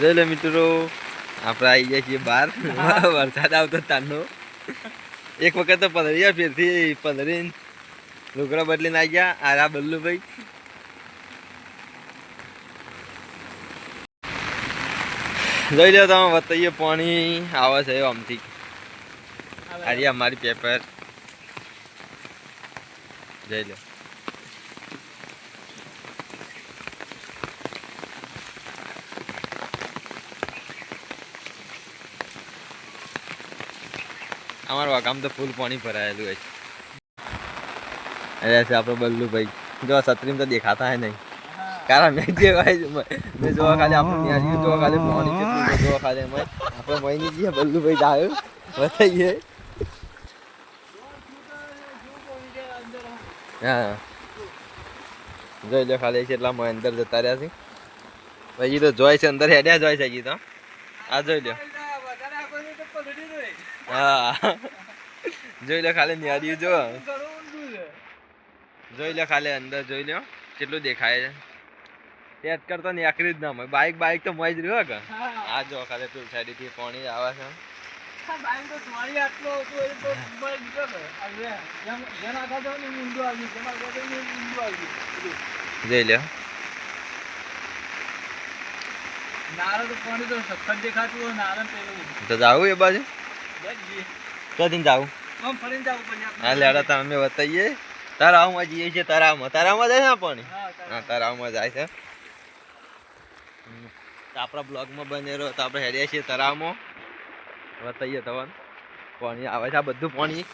જોઈ લે મિત્રો. આપણે આવી ગયા છીએ બહાર. વરસાદ આવતો તાનો એક વખત તો પંદરિયા ફેરથી પંદરી લુગડા બદલીને આવી ગયા. આરા બલ્લુભાઈ. જોઈ લો તમે બતાવીએ પાણી આવે છે આમથી. આજે અમારી પેપર જોઈ લો અમારું ગામ તો ફૂલ પાણી ભરાયેલું હોય. છે છે આપણો બલ્લુભાઈ. જો સત્રીમ તો દેખાતા હે નહીં. કારણ મેં જે ભાઈ મેં જોવા ખાલી આપણે ત્યાં જોવા ખાલી પાણી જોવા ખાલી અમે. આપણે મહિની જઈએ બલ્લુભાઈ જાય બતાવીએ. હા. જોઈ લો ખાલી કેટલા મય અંદર જતા રહ્યા છે. પછી તો જોઈ છે, અંદર હેડ્યા જોય છે હજી તો. આ જોઈ લો. હા. જોઈ લે ખાલી નિહાળ્યું જો. જોઈ લે ખાલી અંદર જોઈ લો કેટલું દેખાય છે. ટેટ કરતો ને આખરી જ ના મળે. બાઈક બાઈક તો મોઈ જ રહ્યો કે? આ જો ખાલી ટૂલ સાઈડથી પાણી આવે છે. જોઈ લો તો જાવું એ બાજુ? ક્યાંથી જાવું હા લેડા તમે બતાવીએ તળાવમાં જઈએ છીએ તળાવમાં તળાવમાં જાય છે પાણી? હા તળાવમાં જાય છે. આપણા બ્લોગમાં બનેલો તો આપણે હેડ્યા છીએ તળાવમાં બતાવીએ તમને. પાણી આવે છે આ બધું પાણી.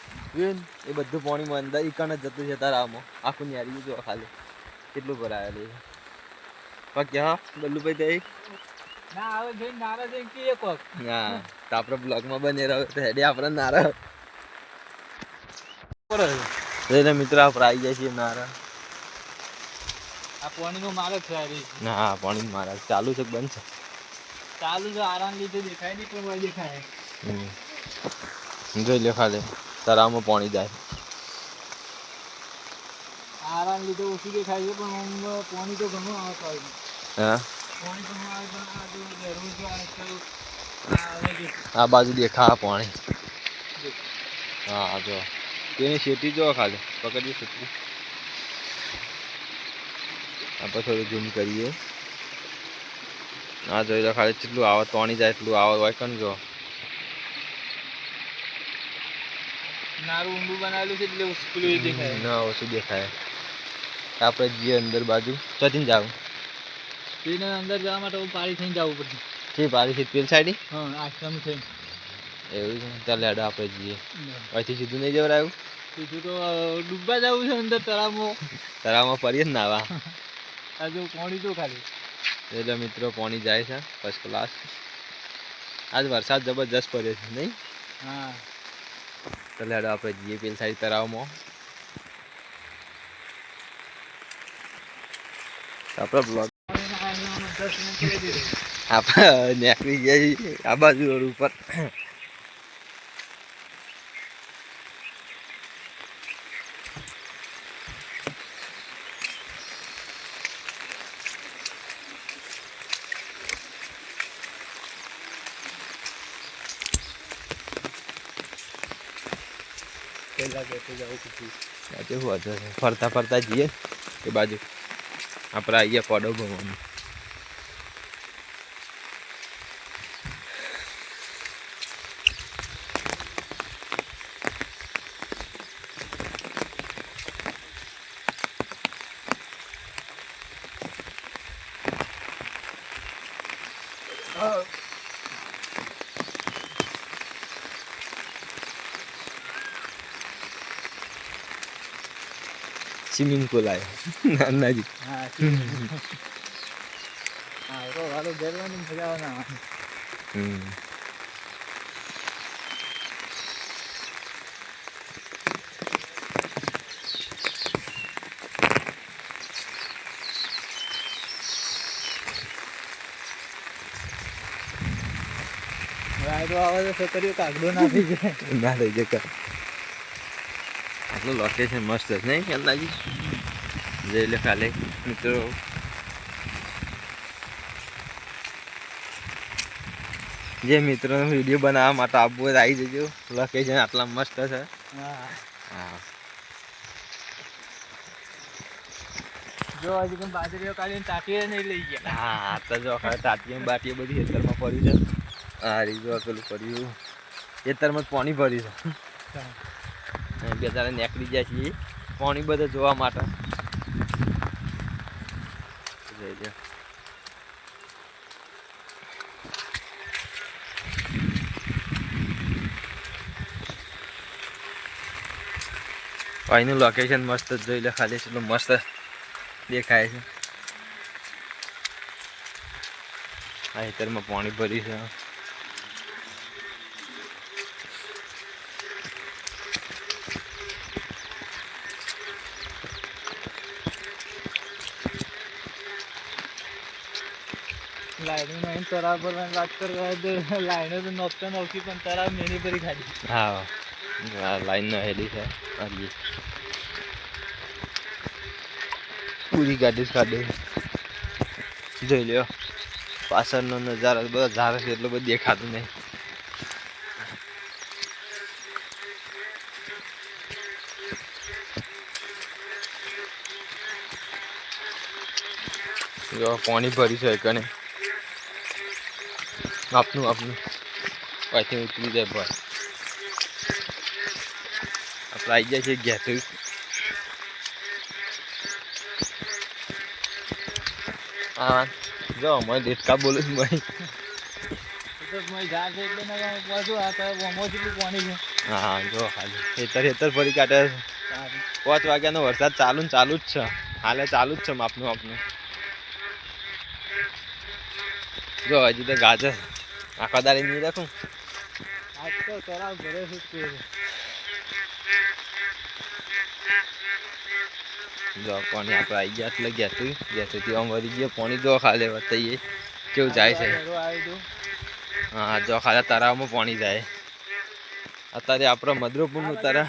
એ બધું પાણીમાં અંદર ઈકણ જ જતું છે તારાવમાં આખું ન્યારી જો ખાલી. કેટલું ભરાયેલું છે. પગ હા બલ્લુભાઈ તે હા તો આપણે બ્લોગમાં બની રહ્યો તો હેડે આપણે નારા. એટલે મિત્રો આપણે આવી જાય છીએ નારા. આ પાણી નો મારે છે ના પાણી મારા ચાલુ છે બંધ છે? ચાલુ છે આરામ લીધે દેખાય નહીં પણ દેખાય. જોઈ લો ખાલી તળાવમાં પાણી જાય. આરામ લીધે ઓછું દેખાય છે પણ પાણી તો ઘણું આવતા હોય હા? આ જો જરૂર જો આ પેલું આ હવે જે આ બાજુ દેખા પાણી. હા આ જો. તેની શેટી જો ખાલી. પકડીએ શેટી. આપણે થોડું ઝૂમ કરીએ. આ જોઈ લો ખાલી કેટલું આવે પાણી જાય એટલું આવે હોય કન જો. નારું ઊંડું બનાવેલું છે એટલે ઓછું પેલું એ દેખાય. ના ઓછું દેખાય. આપણે જઈએ અંદર બાજુ. ચોથી જાવ. તેને અંદર જવા માટે પાણી થઈને જવું પડશે જે પારી છે પેલ સાઈડ હા આશ્રમ થઈને એવું છે? ચાલે હેડો આપણે જઈએ. પછી સીધું નહીં જવરાયું સીધું તો ડૂબવા જવું છે અંદર તળાવમાં. તળાવમાં પડીએ જ નાવા. આ પાણી જો ખાલી. એટલે મિત્રો પાણી જાય છે ફર્સ્ટ ક્લાસ આજ વરસાદ જબરજસ્ત પડ્યો છે નહીં? હા. ચાલે હેડો આપણે જઈએ પેલ સાઈડ તળાવમાં. આપણે બ્લોગ પાણીના આંગણામાં દસ મિનિટ કરી દીધું. આપણે નીકળી આ બાજુ રોડ ઉપર ફરતા ફરતા જઈએ એ બાજુ. આપણે આવીએ પડો ભવન સ્વિમિંગ પુલ આવ્યો હાલો આવે ના કાગડો નાખી જાય. ના થઈ જશે આટલું લોકેશન મસ્ત છે. નહીં અંદાજી? જઈ લે કાલે મિત્રો. જે મિત્રોનો વીડિયો બનાવવા માટે આવવું હોય આવી જજો. લોકેશન આટલા મસ્ત છે. હા. જો હજી પણ બાજરીઓ કાઢીને તાટીએ નહીં લઈ ગયા? હા તો જો હવે તાટીઓ બાટીઓ બધી ખેતરમાં પડ્યું છે. આ રીજો પેલું પડ્યું. ખેતરમાં જ પાણી ભર્યું છે. બે નીકળી જાય છીએ. પાણી બધા જોવા માટે. અહીંનું લોકેશન મસ્ત જોઈ લે, ખાલી એટલું મસ્ત દેખાય છે. આ ખેતરમાં પાણી ભર્યું છે. લાઈનો નહીં તળાવ ભરવાની વાત કરવા દે લાઈનો તો નોખતા નોખી પણ તળાવ મેની ભરી ખાધી. હા. લાઈન હેલી છે. હજી. પૂરી ગાડી કાઢી. જોઈ લ્યો. પાછળનો નજારો બધો ઝાડ છે, એટલું બધું દેખાતું નહીં. પાણી ભરી છે કને આપનું આપનું. પાછી ઉતરી જાય ભાઈ આપણે આવી જાય છે ઘેર હા, જો અમારે દેડકા બોલું છું ભાઈ. હા, જો, હાલ. હેતર હેતર ફરી કાઢે પાંચ વાગ્યાનો વરસાદ ચાલુ ને ચાલુ જ છે. હાલે ચાલુ જ છે માપનું આપનું જો, હજી તો ગાજર. આખા દાડી નહીં રાખું આજ તો તળાવ ભરે છે જ પાણી આપણે આવી ગયા એટલે ગેસું ગેસુંથી આમ મરી ગયો પાણી જો ખાલે બતાવીએ કેવું જાય છે ઘરો. હા જો ખાલે તળાવમાં પાણી જાય અત્યારે આપણે તળાવ તારા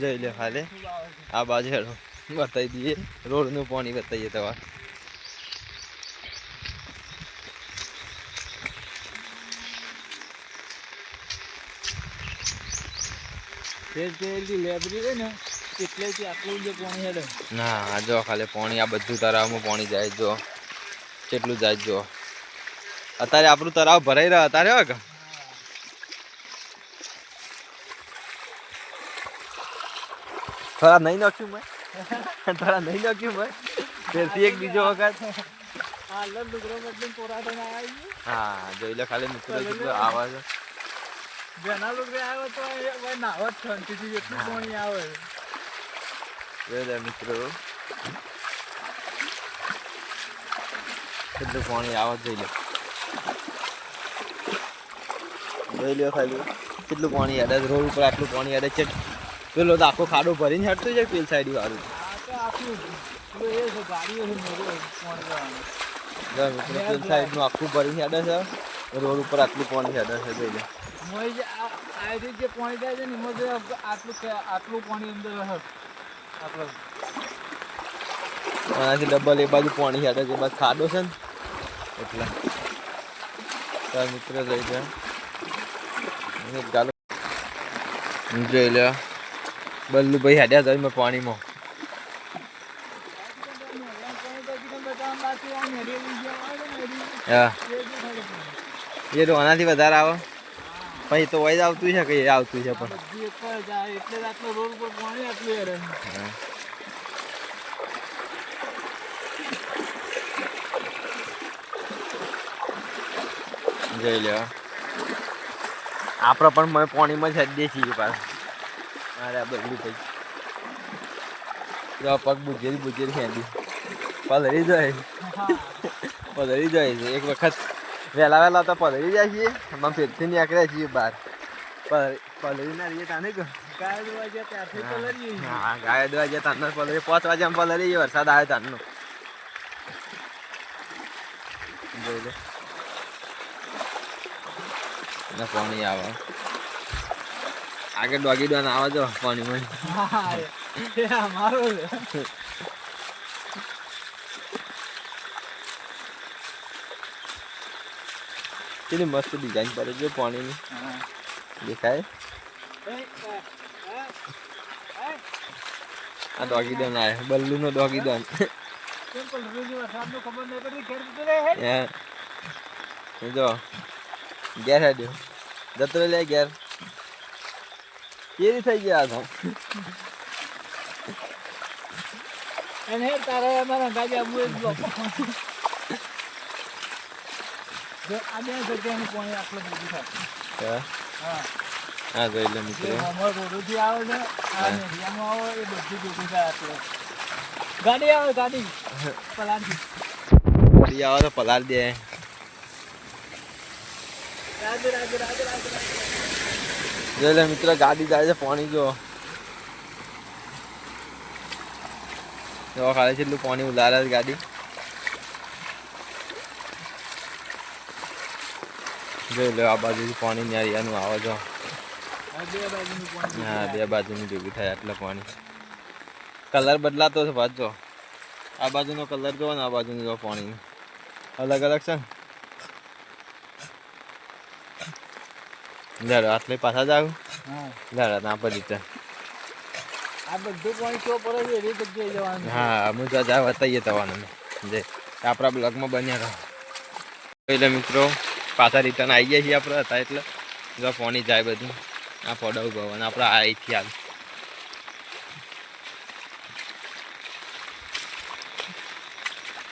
જોઈ લે ખાલે. આ બાજુ બતાવી દઈએ રોડનું પાણી બતાવીએ તમારે તે લેબરી છે ને આટલું જે પાણી હેડે ના જો ખાલી પાણી આ બધું તળાવમાં પાણી જાય જો. કેટલું જાય જો. અત્યારે આપણું તળાવ ભરાઈ રહ્યો અત્યારે હોય કે? થોડા નહીં નાખ્યું મેં. થોડા નહીં નાખ્યું મેં. ફેરથી એક બીજો વખત. હા જોઈ લે ખાલી મિત્રો આવે છે જેના ડુંગરે આવ્યો તો એ નાહવા શાંતિથી એટલું પાણી આવે. જોઈ મિત્રો. કેટલું પાણી આવે જઈ લે. જોઈ લ્યો ખાલી કેટલું પાણી છે રોડ ઉપર આટલું પાણી હેડે છે પેલો તો આખો ખાડો ભરીને હેડતું છે પેલ સાઈડ વાળું. આખું ભરીને હેડે છે. રોડ ઉપર આટલું પાણી હેડે છે જોઈ લે. જે જે જાય જે આટલું પાણી આપણે આનાથી ડબલ એ બાજુ પાણી છે એ બાજુ ખાડો છે ને. એટલે તાર મિત્ર જાય અને ગાલો જોઈ લે બલ્લુભાઈ હાડ્યા હતા મેં પાણીમાં. હા. એ તો આનાથી વધારે આવે. એ તો વૈદ આવતું છે કે આવતું છે પણ. એટલે જ આટલો રોડ ઉપર પાણી આટલું હેડે હા. જોઈ આપણે પણ મેં પાણીમાં જ દે છીએ પાછું મારે આ પછી પગ બુજેરી બુજેરી ખેંચી. પલળી જાય. પલળી જાય છે. એક વખત વહેલા વહેલા તો પલળી જાય છીએ આમાં ફેરથી નીકળ્યા છીએ બહાર પલળી પલળી ના રહીએ તાને ગાય હા દવા ગયા તાનો પલળી પાંચ વાગે આમ પલળી વરસાદ આવે જોઈ પાણી આવે આગળ ડોગી ડોન આવે જો પાણીમાં હા, એ અમારો છે કેટલી મસ્ત ડિઝાઇન પડે છે પાણીની. દેખાય? આ ડોગી ડોન બલ્લુ નો ડોગી એ જો, ઘેર હેડ્યો જતો લે ઘેર. કેરી થઈ ગયા તો એને તારે અમારા ગાજા મુએ બ્લોક જો આ બે જગ્યાનું પાણી આટલું બધું થાય હા હા જોઈ લે મિત્રો. અમાર આવે છે આ નદીયામાં આવે એ બધું ભેગું થાય આટલું ગાડી આવે ગાડી. પલાંટી ફરી આવો તો પલાળ દે. જોઈ લે મિત્ર ગાડી જાય છે પાણી જો. જો ખાલી જેટલું પાણી ઉલારે ગાડી. જોઈ લો આ બાજુ પાણી ન્યારિયાનું આવે જો. હા બે બાજુનું ભેગું થાય એટલે પાણી. કલર બદલાતો છે પાછો આ બાજુનો કલર જો ને આ બાજુનું જો પાણી અલગ અલગ છે ને. આટલે પાછા જાવ લેડો ના પડી છે આ બધું પાણી ચો પડે એવી જગ્યાએ જવાનું. હા હું તો જા બતાવીએ તવાનું જે આપણા બ્લોગમાં બન્યા રહો. એટલે મિત્રો. પાછા રિટર્ન આવી ગયા છીએ આપણે હતા એટલે. જો ફોની જાય બધું. આ પડવ ભવન આપણે અહીંથી આવી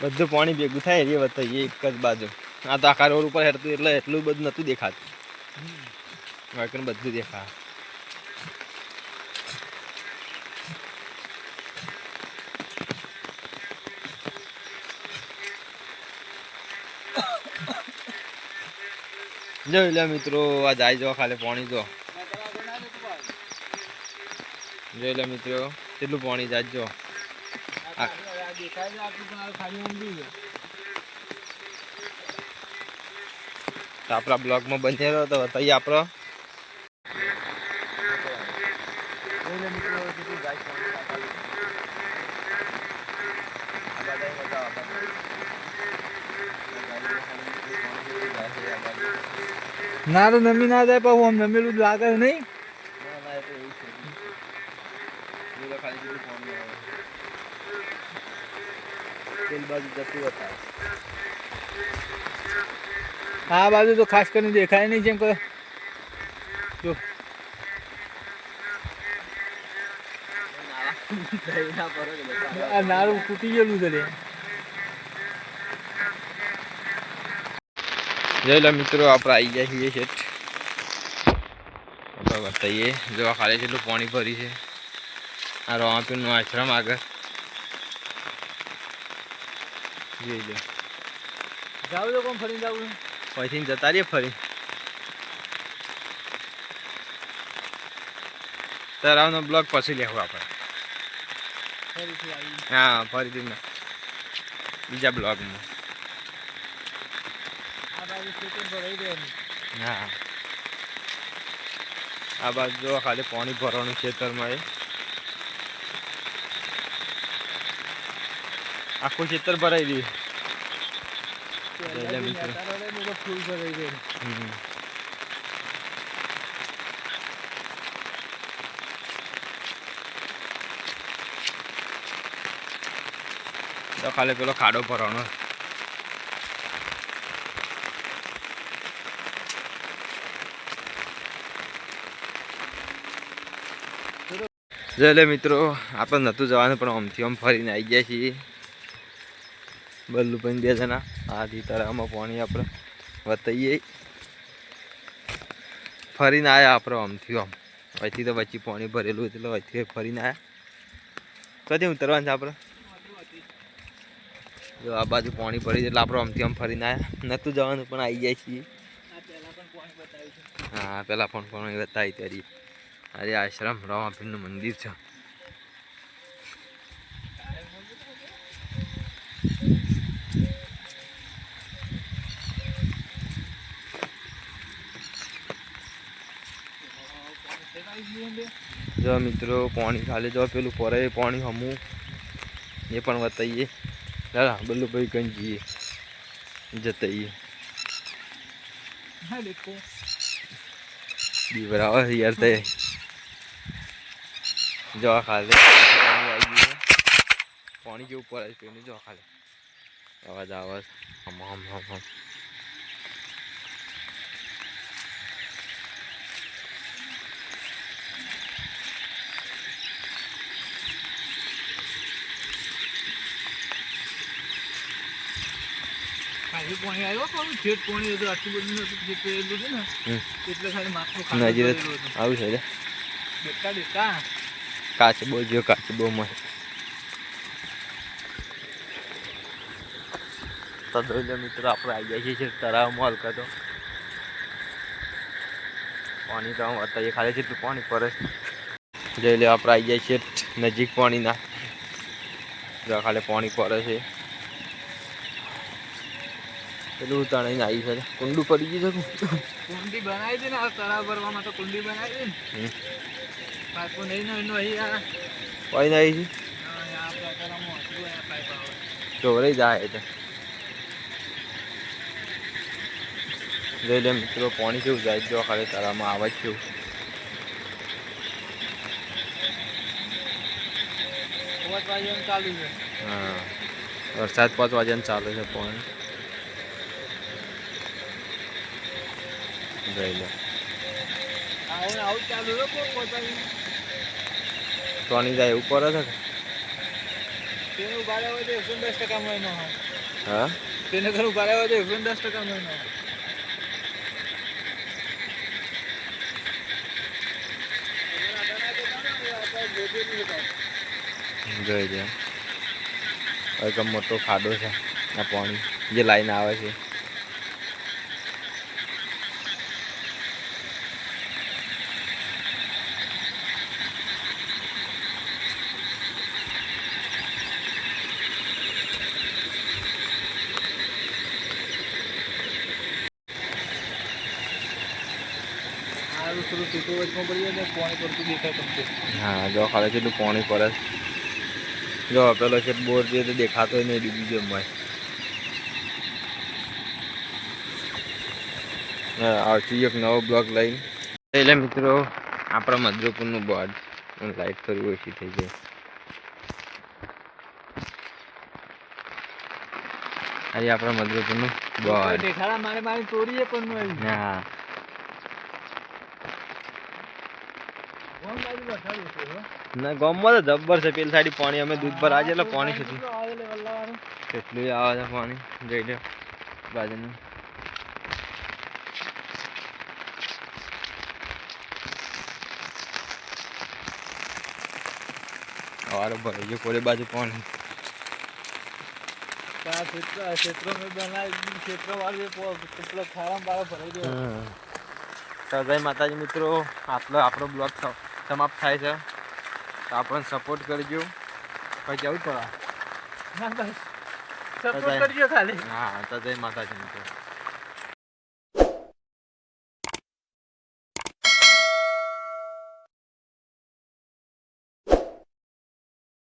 બધું પાણી ભેગું થાય એ બતાવીએ એક જ બાજુ. આ તો આખા રોડ ઉપર હેડતું એટલે એટલું બધું નહોતું દેખાતું. બાકી બધું દેખા જોઈ લે મિત્રો, આ જાય જો, ખાલી પાણી જો. જોઈ લે મિત્રો, કેટલું પાણી જાય જો. આપણા બ્લોગમાં બની રહ્યો તો તૈયાર આપણો જોઈ લે મિત્રો કેટલું જાય પાણી આ બાજુ. આ બાજુ બતાવો, આ બાજુ. આ બાજુ ખાલી કેટલું પાણી જેવું જાય છે આ બાજુ. ના તો નમી ના જાય, પણ આમ નમેલું જ લાગે નહીં. આ બાજુ તો ખાસ કરીને દેખાય નહીં જેમ કે જો. નારું તૂટી ગયેલું છે લો મિત્રો આપણે આવી ગયા છીએ શેઠ આપણે બતાવીએ જોવા ખાલી જેટલું પાણી ભરી છે. આ રોમાપીરનો આશ્રમ આગળ. જોઈ લો. જાવ તો કોણ ફરીને જાવું પછી જતા રહીએ ફરી. તરાવનો બ્લોક પછી લેવું આપણે. હા ફરીથી બીજા બ્લોગમાં આ બાજુ ખેતર ભરાઈ દેવાનું હા આ બાજુ જો ખાલી પાણી ભરવાનું ખેતરમાં એ. આખું ખેતર ભરાઈ મિત્રો. ફૂલ તો ખાલી પેલો ખાડો ભરવાનો. એટલે મિત્રો, આપણે નહોતું જવાનું, પણ આમથી આમ ફરીને આવી ગયા છીએ. બલ્લુ પણ બે જણા. આથી તળાવમાં પાણી આપણે વતાઈએ. ફરીને આવ્યા આપણે આમથી આમ. અહીંથી તો વચ્ચે પાણી ભરેલું એટલે અહીંથી ફરીને આવ્યા કદી ઉતરવાનું છે આપણે? જો આ બાજુ પાણી ભરી એટલે આપણે આમથી આમ ફરીને આવ્યા નહોતું જવાનું, પણ આવી જાય છીએ. આ પહેલા પણ પાણી હા બતાવી ત્યારે અરે આશ્રમ રામાપીરનું મંદિર છે. જો મિત્રો પાણી ખાલી જો પેલું પરે પાણી હમું. એ પણ બતાવીએ દાદા બલ્લુભાઈ કંઈ જઈએ જતાઈએ દીવરાવા યાર તે જો આ ખાલે. પાણી આવી ગયું પાણી જેવું પડે છે પેલું જવા ખાલે. અવાજ આવાજ હમ હમ હમ હમ. પાણી આવ્યો પણ છેક પાણી હતું આટલું બધું નતું એટલું છે ને. એટલે ખાલી માથું ખાલી નજીક ભરેલું હતું. આવું છે કાચબો જો કાચબો મસ્ત તો જોઈ લો મિત્રો આપણે આવી ગયા છીએ તળાવમાં હલકા તો પાણી તો અત્યારે ખાલી જેટલું પાણી પર છે. જોઈ લે આપણે આવી જાય છીએ નજીક પાણીના. જો ખાલી પાણી પરે છે. પેલું તણાઈને આવી છે. કુંડું પડી ગયું છે કુંડી? બનાવી દે ને તળાવ ભરવામાં તો કુંડી બનાવી દે ને. કોઈ નહીં ચોરાઈ જાય એટલે જોઈ લે મિત્રો પાણી કેવું જાય જો ખાલી તારામાં આવે જ કેવું. હા. વરસાદ પાંચ વાગ્યાને ચાલે છે પાણી. જોઈ લે. આવું ચાલુ પાણી જાય ઉપર છે? તેને હોય હા? તેને ઘર ઊભા રહેવા દે એકસો દસ ટકા મહિનો હોય. જોઈ એક મોટો ખાડો છે આ પાણી. જે લાઈન આવે છે આ થોડું સૂકું વચમાં પડી જાય ને પાણી પડતું દેખાય તમને હા જો ખાલી કેટલું પાણી પડે. છે. જો પેલો છે બોર જે દેખાતો નહીં ગયો મય આવતી એક નવો બ્લોગ લઈને. એટલે મિત્રો આપણા મધુપુરનું બોર્ડ લાઈટ થોડી ઓછી થઈ ગઈ આજે આપણા મધુપુરનું બોર્ડ. દેખાડા મારે મારી ચોરીએ પણ હા કોણ બાજુ લખાયું છે હો? ના ગામમાં તો જબ્બર છે પેલી સાઈડ પાણી અમે દૂધ પર આજે એટલે પાણી કેટલું કેટલું આવે છે પાણી જઈ લો બાજુનું. અવારો ભરાઈ ગયો કોઈ બાજુ પાણી. જય માતાજી મિત્રો આટલો આપણો બ્લોગ સમાપ્ત થાય છે. તો આપણને સપોર્ટ કરજો. પછી જવું પડે. ના બસ. સપોર્ટ કરજો ખાલી. હા તો જય માતાજી મિત્રો.